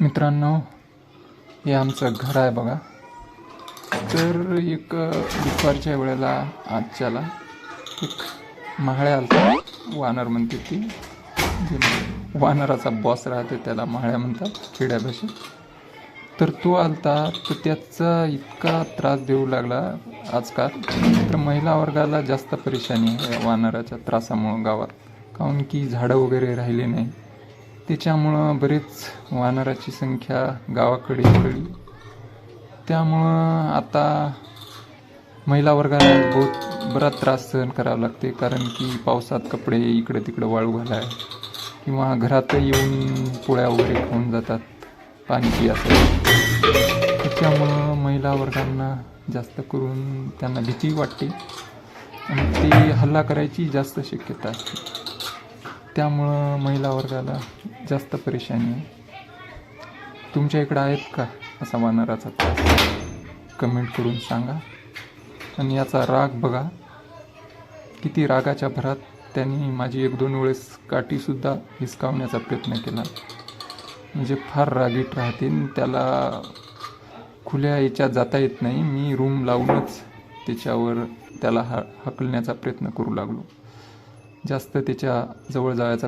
मित्रांनो हे आमचं घर आहे बघा. तर एक दुपारच्या वेळेला आजच्याला एक महाळ्या आलता. वानर म्हणते ती. जे वानराचा बॉस राहते त्याला महाळ्या म्हणतात खेड्यापाशी. तर तो आलता. तर त्याचा इतका त्रास देऊ लागला आजकाल. तर महिला वर्गाला जास्त परेशानी आहे वानराच्या त्रासामुळं गावात. काहून की झाडं वगैरे राहिले नाही. त्याच्यामुळं बरेच वानराची संख्या गावाकडे कळली त्यामुळं आता महिला वर्गाला बहुत बराच त्रास सहन करावा लागते कारण की पावसात कपडे इकडे तिकडे वाळू घालाय किंवा घरात येऊन पोळ्या वगैरे खाऊन जातात पाणी पियासाठी त्याच्यामुळं महिला वर्गांना जास्त करून त्यांना भीती वाटते आणि ते हल्ला करायची जास्त शक्यता असते. त्यामुळं महिला वर्गाला जास्त परेशानी आहे. तुमच्या इकडं आहेत का असा वानराचा त्रास? कमेंट करून सांगा. आणि याचा राग बघा. किती रागाच्या भरात त्यांनी माझी एक दोन वेळेस काठीसुद्धा हिसकावण्याचा प्रयत्न केला. म्हणजे फार रागीट राहते आणि त्याला खुल्या याच्यात जाता येत नाही. मी रूम लावूनच त्याच्यावर त्याला हा हकलण्याचा प्रयत्न करू लागलो. जास्त त्याच्याजवळ जायचा